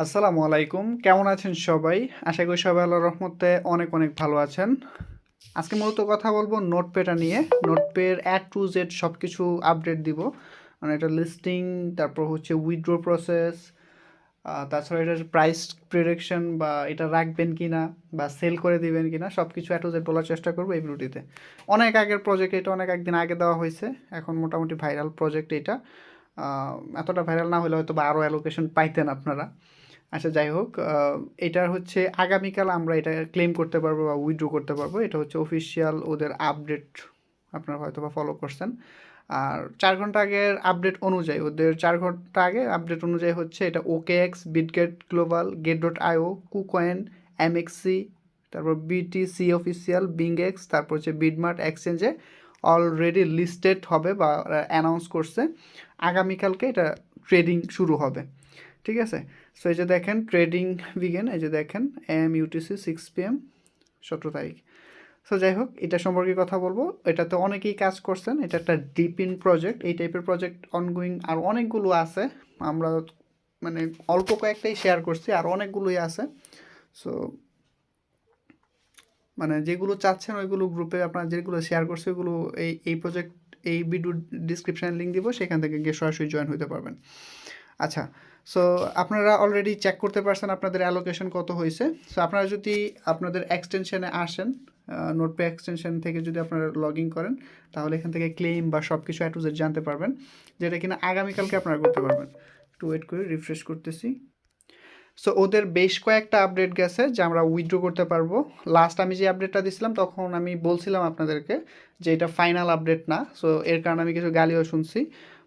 আসসালামু আলাইকুম। কেমন আছেন সবাই? আশা করি সবাই আল্লাহর রহমতে অনেক অনেক ভালো আছেন। আজকে মূলত কথা বলব নোটপেটা নিয়ে। নোটপের অ্যাড টু জেড সব কিছু আপডেট দিব। মানে এটা লিস্টিং, তারপর হচ্ছে উইথড্র প্রসেস তাছাড়া এটার প্রাইস প্রিডিকশন বা এটা রাখবেন কি না বা সেল করে দিবেন কি না সব কিছু অ্যাড টু জেড বলার চেষ্টা করব এই ভিডিওটিতে। অনেক আগের প্রজেক্ট এটা অনেক একদিন আগে দেওয়া হয়েছে। এখন মোটামুটি ভাইরাল প্রজেক্ট এটা। এতটা ভাইরাল না হলে হয়তো বা আরও অ্যালোকেশন পাইতেন আপনারা। আচ্ছা যাই হোক এটার হচ্ছে আগামীকাল আমরা এটা ক্লেম করতে পারব বা উইথড্র করতে পারব। এটা হচ্ছে অফিসিয়াল ওদের আপডেট আপনারা হয়তো বা ফলো করছেন। আর চার ঘণ্টা আগের আপডেট অনুযায়ী, ওদের চার ঘণ্টা আগে আপডেট অনুযায়ী হচ্ছে এটা OKX Bitget global gate dot IO KuCoin MEXC তারপর বিটিসি অফিসিয়াল বিং এক্স তারপর হচ্ছে বিডমার্ট এক্সচেঞ্জে অলরেডি লিস্টেড হবে বা অ্যানাউন্স করছে। আগামীকালকে এটা ট্রেডিং শুরু হবে। ঠিক আছে? সো এই যে দেখেন ট্রেডিং বিগেন এই যে দেখেন M UTC six P M সতেরো তারিখ। সো যাই হোক, এটা সম্পর্কে কথা বলব। এটাতে অনেকেই কাজ করছেন, এটা একটা ডিপ ইন প্রজেক্ট এই টাইপের প্রজেক্ট অনগোয়িং আর অনেকগুলো আছে। আমরা মানে অল্প কয়েকটাই শেয়ার করছি, আর অনেকগুলোই আছে। সো মানে যেগুলো চাচ্ছেন, ওইগুলো গ্রুপে আপনারা যেগুলো শেয়ার করছে, ওইগুলো এই এই প্রজেক্ট এই ভিডিও ডিসক্রিপশানে লিঙ্ক দিব। সেখান থেকে গিয়ে সরাসরি জয়েন হতে পারবেন। আচ্ছা সো আপনারা অলরেডি চেক করতে পারছেন আপনাদের অ্যালোকেশন কত হয়েছে। সো আপনারা যদি আপনাদের এক্সটেনশনে আসেন নোটপে এক্সটেনশন থেকে যদি আপনারা লগ ইন করেন, তাহলে এখান থেকে ক্লেম বা সব কিছু অ্যাট জানতে পারবেন, যেটা কিনা আগামীকালকে আপনারা করতে পারবেন। একটু ওয়েট করে রিফ্রেশ করতেছি। সো ওদের বেশ কয়েকটা আপডেট গেছে যে আমরা উইথড্র করতে পারব। লাস্ট আমি যে আপডেটটা দিছিলাম, তখন আমি বলছিলাম আপনাদেরকে যে এটা ফাইনাল আপডেট না। সো এর কারণে আমি কিছু গালিও শুনছি।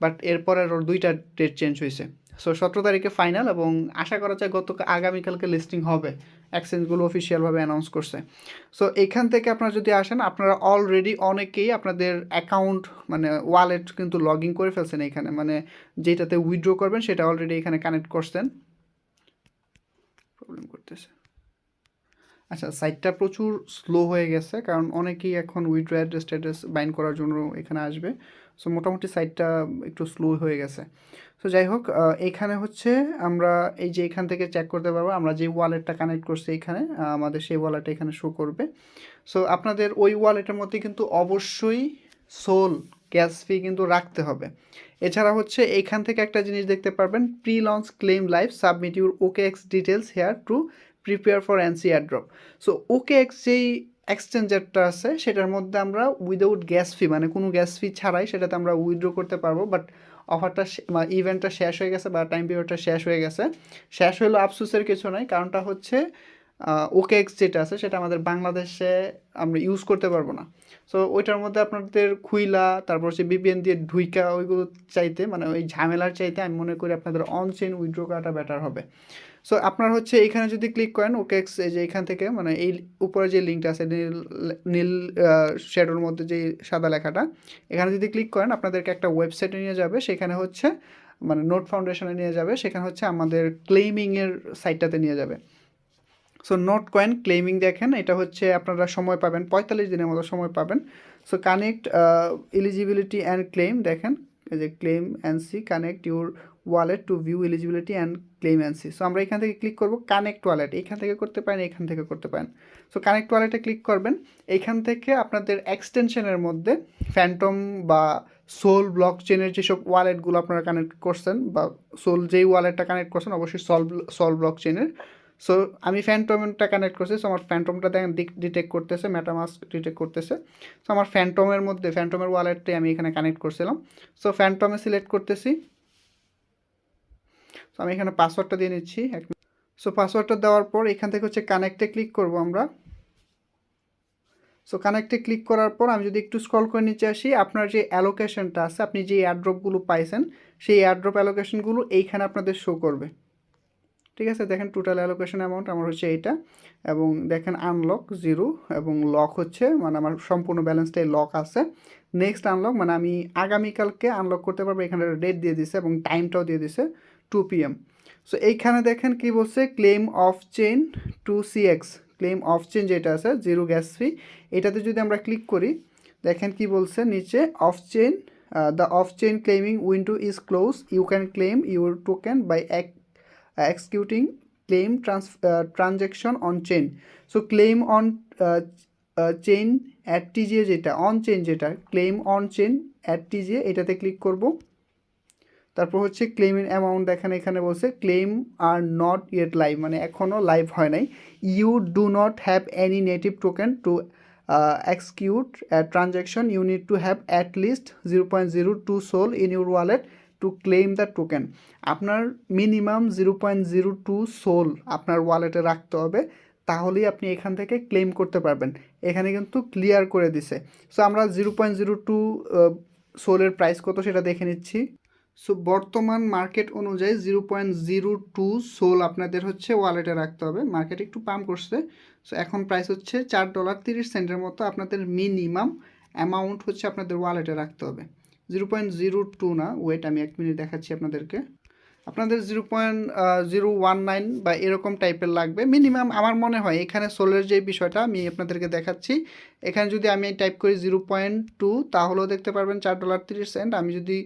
বাট এরপরে ওর দুইটা ডেট চেঞ্জ হয়েছে। সো সতেরো তারিখে ফাইনাল এবং আশা করা যায় গত আগামীকালকে লিস্টিং হবে। এক্সচেঞ্জগুলো অফিসিয়ালভাবে অ্যানাউন্স করছে। সো এখান থেকে আপনারা যদি আসেন, আপনারা অলরেডি অনেকেই আপনাদের অ্যাকাউন্ট মানে ওয়ালেট কিন্তু লগ ইন করে ফেলছেন এখানে। মানে যেটাতে উইথড্র করবেন, সেটা অলরেডি এখানে কানেক্ট করছেন। প্রবলেম করতেছে। আচ্ছা সাইটটা প্রচুর স্লো হয়ে গেছে, কারণ অনেকেই এখন উইথড্র অ্যাড্রেস ট্যাড্রেস বাইন্ড করার জন্য এখানে আসবে। সো মোটামুটি সাইটটা একটু স্লো হয়ে গেছে। সো যাই হোক এখানে হচ্ছে আমরা এই যে এখান থেকে চেক করতে পারব, আমরা যে ওয়ালেটটা কানেক্ট করছি এখানে আমাদের সেই ওয়ালেটটা এখানে শো করবে। সো আপনাদের ওই ওয়ালেটের মধ্যে কিন্তু অবশ্যই সোল গ্যাস ফি কিন্তু রাখতে হবে। এছাড়া হচ্ছে এখান থেকে একটা জিনিস দেখতে পারবেন pre launch claim live submit your OKX details here to prepare for অ্যান্সি airdrop so okay যেই এক্সচেঞ্জারটা আছে, সেটার মধ্যে আমরা উইদাউট গ্যাস ফি মানে কোনো গ্যাস ফি ছাড়াই সেটাতে আমরা উইথড্র করতে পারব বাট অফারটা ইভেন্টটা শেষ হয়ে গেছে বা টাইম পিরিয়ডটা শেষ হয়ে গেছে। শেষ হলো আফসোসের কিছু নাই, কারণটা হচ্ছে ওকে এক্স যেটা আছে, সেটা আমাদের বাংলাদেশে আমরা ইউজ করতে পারব না। সো ওইটার মধ্যে আপনাদের খুইলা, তারপর হচ্ছে বিপিএন দিয়ে ঢুইকা, ওইগুলো চাইতে মানে ওই ঝামেলার চাইতে আমি মনে করি আপনাদের অন চেন উইথড্র করাটা বেটার হবে। সো আপনার হচ্ছে এখানে যদি ক্লিক করেন ওকে এক্স এই যে এখান থেকে মানে এই উপরে যে লিঙ্কটা আছে, নীল নীল শ্যাডোর মধ্যে যে সাদা লেখাটা, এখানে যদি ক্লিক করেন, আপনাদেরকে একটা ওয়েবসাইটে নিয়ে যাবে, সেখানে হচ্ছে মানে নোট ফাউন্ডেশনে নিয়ে যাবে, সেখানে হচ্ছে আমাদের ক্লেমিংয়ের সাইটটাতে নিয়ে যাবে। সো নোট কয়েন ক্লেমিং দেখেন, এটা হচ্ছে আপনারা সময় পাবেন, পঁয়তাল্লিশ দিনের মতো সময় পাবেন। So connect eligibility and claim দেখেন যে claim and see connect your wallet to view eligibility and claim and see so আমরা এখান থেকে ক্লিক করব কানেক্ট ওয়ালেট এখান থেকে করতে পারেন, এখান থেকে করতে পারেন। সো কানেক্ট ওয়ালেটে ক্লিক করবেন, এখান থেকে আপনাদের এক্সটেনশনের মধ্যে ফ্যান্টম বা সোল ব্লক চেনের যেসব ওয়ালেটগুলো আপনারা কানেক্ট করছেন বা সোল যেই ওয়ালেটটা কানেক্ট করছেন, অবশ্যই সল সল ব্লক চেনের সো আমি ফ্যান্টমটা কানেক্ট করছি। সো আমার ফ্যান্টমটা দেখেন ডিটেক্ট করতেছে মেটামাস্ক ডিটেক্ট করতেছে। সো আমার ফ্যান্টমের মধ্যে ফ্যান্টমের ওয়ালেটটাই আমি এখানে কানেক্ট করছিলাম। সো ফ্যান্টমে সিলেক্ট করতেছি। সো আমি এখানে পাসওয়ার্ডটা দিয়ে নিচ্ছি। এক সো পাসওয়ার্ডটা দেওয়ার পর এখান থেকে হচ্ছে কানেক্টে ক্লিক করব আমরা। সো কানেক্টে ক্লিক করার পর আমি যদি একটু স্ক্রল করে নিচে আসি, আপনার যে অ্যালোকেশনটা আছে, আপনি যে এয়ারড্রপগুলো পাইছেন, সেই এয়ারড্রপ অ্যালোকেশনগুলো এইখানে আপনাদের শো করবে। ঠিক আছে? দেখেন টোটাল অ্যালোকেশন অ্যামাউন্ট আমার হচ্ছে এইটা এবং দেখেন আনলক জিরো এবং লক হচ্ছে মানে আমার সম্পূর্ণ ব্যালেন্সটাই লক আছে। নেক্সট আনলক মানে আমি আগামীকালকে আনলক করতে পারব, এখানে ডেট দিয়ে দিছে এবং টাইমটাও দিয়ে দিছে টু পিএম সো এইখানে দেখেন কি বলছে claim off chain to CEX claim off chain যেটা আছে জিরো গ্যাস ফি এটাতে যদি আমরা ক্লিক করি, দেখেন কি বলছে নিচে off chain the off chain claiming window is close you can claim your token by এক executing claim trans transaction on chain so claim on chain at TGA যেটা অন চেন যেটা claim on chain at TGA এটাতে click করব। তারপর হচ্ছে ক্লেমের amount দেখেন এখানে বলছে claim are not yet live মানে এখনও লাইভ হয় নাই। You do not have any native token to execute transaction you need to have at least zero point zero two SOL in your wallet to claim the token আপনার minimum zero point zero two SOL আপনার ওয়ালেটে রাখতে হবে, তাহলেই আপনি এখান থেকে claim করতে পারবেন। এখানে কিন্তু ক্লিয়ার করে দিছে। সো আমরা জিরো পয়েন্ট জিরো টু সোলের প্রাইস কত সেটা দেখে নিচ্ছি। সো বর্তমান মার্কেট অনুযায়ী zero point zero two SOL আপনাদের হচ্ছে ওয়ালেটে রাখতে হবে। মার্কেট একটু পাম্প করছে। সো এখন প্রাইস হচ্ছে চার ডলার তিরিশ সেন্টের মতো আপনাদের মিনিমাম অ্যামাউন্ট হচ্ছে আপনাদের ওয়ালেটে রাখতে হবে। জিরো পয়েন্ট জিরো টু না। ওয়েট আমি এক মিনিট দেখাচ্ছি আপনাদেরকে। আপনাদের zero point zero one nine বা এরকম টাইপের লাগবে। মিনিমাম আমার মনে হয় এখানে সোলের যে বিষয়টা, আমি আপনাদেরকে দেখাচ্ছি। এখানে যদি আমি টাইপ করি জিরো পয়েন্ট টু তাহলেও দেখতে পারবেন চার ডলার তিরিশ সেন্ট আমি যদি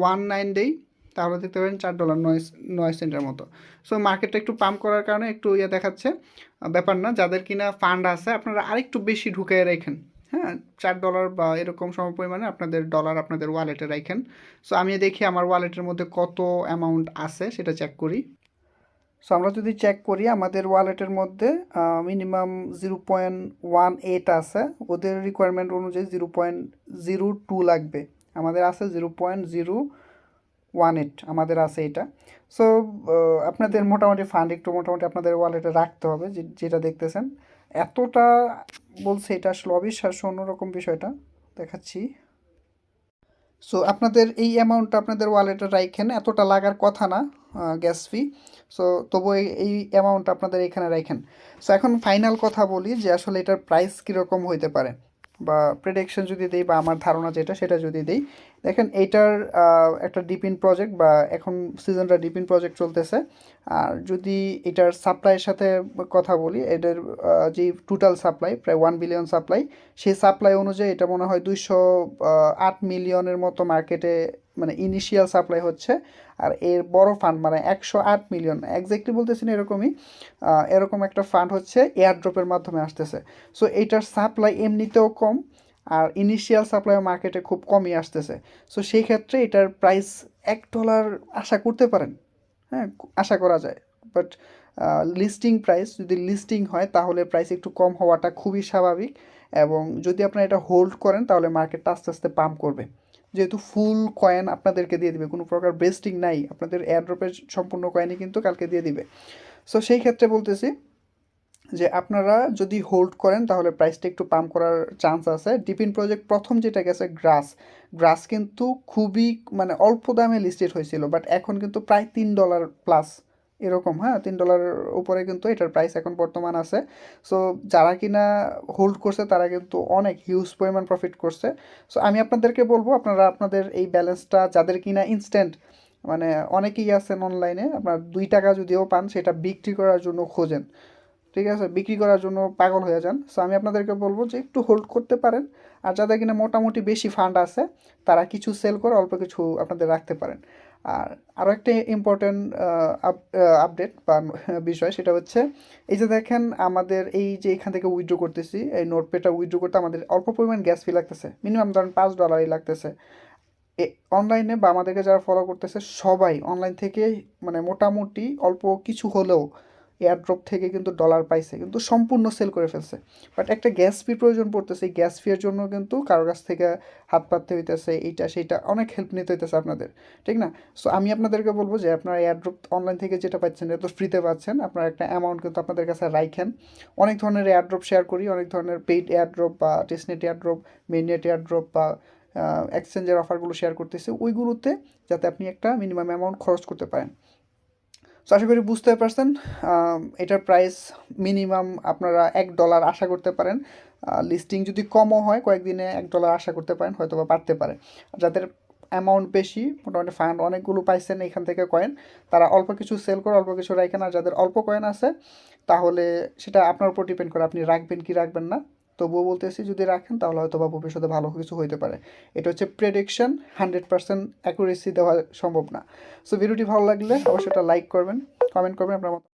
ওয়ান নাইন দিই, তাহলে দেখতে পারেন চার ডলার নয় নয় সেন্টের মতো। সো মার্কেটটা একটু পাম্প করার কারণে একটু ইয়ে দেখাচ্ছে। ব্যাপার না, যাদের কিনা ফান্ড আছে, আপনারা আরেকটু বেশি ঢুকে রাখেন। হ্যাঁ চার ডলার বা এরকম সম পরিমাণে আপনাদের ডলার আপনাদের ওয়ালেটে রাখেন সো আমি দেখি আমার ওয়ালেটের মধ্যে কত অ্যামাউন্ট আছে, সেটা চেক করি। সো আমরা যদি চেক করি, আমাদের ওয়ালেটের মধ্যে minimum zero point one eight আছে। ওদের রিকোয়ারমেন্ট অনুযায়ী জিরো পয়েন্ট জিরো টু লাগবে। আমাদের আছে zero point zero one eight আমাদের আছে এটা। সো আপনাদের মোটামুটি ফান্ড একটু মোটামুটি আপনাদের ওয়ালেটে রাখতে হবে যেটা দেখতেছেন। এতটা বলছে এটা আসলে অবিশ্বাস্য, অন্যরকম বিষয়টা দেখাচ্ছি। সো আপনাদের এই অ্যামাউন্টটা আপনাদের ওয়ালেটে রাখেন এতটা লাগার কথা না গ্যাস ফি সো তবু এই অ্যামাউন্টটা আপনাদের এখানে রাখেন সো এখন ফাইনাল কথা বলি যে আসলে এটার প্রাইস কীরকম হইতে পারে। বা প্রেডিকশন যদি দিই বা আমার ধারণা যেটা, সেটা যদি দিই দেখেন এইটার একটা ডিপিন প্রজেক্ট বা এখন সিজনটা ডিপিন প্রজেক্ট চলতেছে। আর যদি এটার সাপ্লাইয়ের সাথে কথা বলি এটার যে টোটাল সাপ্লাই প্রায় ওয়ান বিলিয়ন সাপ্লাই সেই সাপ্লাই অনুযায়ী এটা মনে হয় দুইশো আট মিলিয়নের মতো মার্কেটে মানে ইনিশিয়াল সাপ্লাই হচ্ছে। আর এর বড় ফান্ড মানে একশো আট মিলিয়ন একজ্যাক্টলি বলতেছি না এরকমই এরকম একটা ফান্ড হচ্ছে এয়ারড্রপের মাধ্যমে আসতেছে। সো এইটার সাপ্লাই এমনিতেও কম আর ইনিশিয়াল সাপ্লাই মার্কেটে খুব কমই আসতেছে। সো সেই ক্ষেত্রে এটার প্রাইস এক ডলার আশা করতে পারেন। হ্যাঁ আশা করা যায়। বাট লিস্টিং প্রাইস যদি লিস্টিং হয়, তাহলে প্রাইস একটু কম হওয়াটা খুবই স্বাভাবিক। এবং যদি আপনারা এটা হোল্ড করেন, তাহলে মার্কেটটা আস্তে আস্তে পাম্প করবে। যেহেতু ফুল কয়েন আপনাদেরকে দিয়ে দিবে, কোনো প্রকার বেস্টিং নাই। আপনাদের এয়ারড্রপের সম্পূর্ণ কয়েনই কিন্তু কালকে দিয়ে দিবে। সো সেই ক্ষেত্রে বলতেছি যে আপনারা যদি হোল্ড করেন, তাহলে প্রাইসটা একটু পাম্প করার চান্স আছে। ডিপিন প্রজেক্ট প্রথম যেটা গেছে গ্রাস গ্রাস কিন্তু খুবই মানে অল্প দামে লিস্টেড হয়েছিল বাট এখন কিন্তু প্রায় তিন ডলার প্লাস এরকম হ্যাঁ? তিন ডলার উপরে কিন্তু এটার প্রাইস এখন বর্তমান আছে। সো যারা কিনা হোল্ড করছে, তারা কিন্তু অনেক হিউজ পরিমাণ প্রফিট করছে। সো আমি আপনাদেরকে বলব, আপনারা আপনাদের এই ব্যালেন্সটা যাদের কিনা ইনস্ট্যান্ট মানে অনেকেই আছেন অনলাইনে আপনার দুই টাকা যদিও পান, সেটা বিক্রি করার জন্য খোঁজেন। ঠিক আছে? বিক্রি করার জন্য পাগল হয়ে যান। সো আমি আপনাদেরকে বলব যে একটু হোল্ড করতে পারেন। আর যাদের কিনা মোটামুটি বেশি ফান্ড আছে, তারা কিছু সেল করে অল্প কিছু আপনাদের রাখতে পারেন। আর আরও একটা ইম্পর্টেন্ট আপডেট বা বিষয় সেটা হচ্ছে, এই যে দেখেন আমাদের এই যে এখান থেকে উইথড্র করতেছি, এই নোটপেটা উইথড্র করতে আমাদের অল্প পরিমাণ গ্যাস ফি লাগতেছে। মিনিমাম ধরেন পাঁচ ডলারই লাগতেছে। এ অনলাইনে বা আমাদেরকে যারা ফলো করতেছে, সবাই অনলাইন থেকে মানে মোটামুটি অল্প কিছু হলেও এয়ারড্রপ থেকে কিন্তু ডলার পাইছে, কিন্তু সম্পূর্ণ সেল করে ফেলছে। বাট একটা গ্যাস ফি প্রয়োজন পড়তেছে, এই গ্যাস ফিয়ের জন্য কিন্তু কারও কাছ থেকে হাত পাততে হইতেছে, এইটা সেইটা অনেক হেল্প নিতে হইতেছে আপনাদের, ঠিক না? সো আমি আপনাদেরকে বলব যে আপনারা এয়ারড্রপ অনলাইন থেকে যেটা পাচ্ছেন, এটা তো ফ্রিতে পাচ্ছেন, আপনারা একটা অ্যামাউন্ট কিন্তু আপনাদের কাছে রাইখেন। অনেক ধরনের এয়ারড্রপ শেয়ার করি, অনেক ধরনের পেইড এয়ারড্রপ বা টেস্টনেট এয়ারড্রপ মেননেট এয়ারড্রপ বা এক্সচেঞ্জের অফারগুলো শেয়ার করতেছে, ওইগুলোতে যাতে আপনি একটা মিনিমাম অ্যামাউন্ট খরচ করতে পারেন। সো আশা করি বুঝতে পারছেন এটার প্রাইস মিনিমাম আপনারা এক ডলার আশা করতে পারেন। লিস্টিং যদি কমও হয়, কয়েকদিনে এক ডলার আশা করতে পারেন হয়তো বা পারতে পারে। যাদের অ্যামাউন্ট বেশি, মোটামুটি ফান্ড অনেকগুলো পাইছেন এখান থেকে কয়েন তারা অল্প কিছু সেল করে, অল্প কিছু রাখেন। আর যাদের অল্প কয়েন আছে, তাহলে সেটা আপনার উপর ডিপেন্ড করে, আপনি রাখবেন কি রাখবেন না। তবুও বলতেছি যদি রাখেন, তাহলে হয়তো বা ভবিষ্যতে ভালো কিছু হইতে পারে। এটা হচ্ছে প্রেডিকশন হান্ড্রেড পার্সেন্ট অ্যাকুরেসি দেওয়া সম্ভব না। সো ভিডিওটি ভালো লাগলে অবশ্যই এটা লাইক করবেন কমেন্ট করবেন, আপনার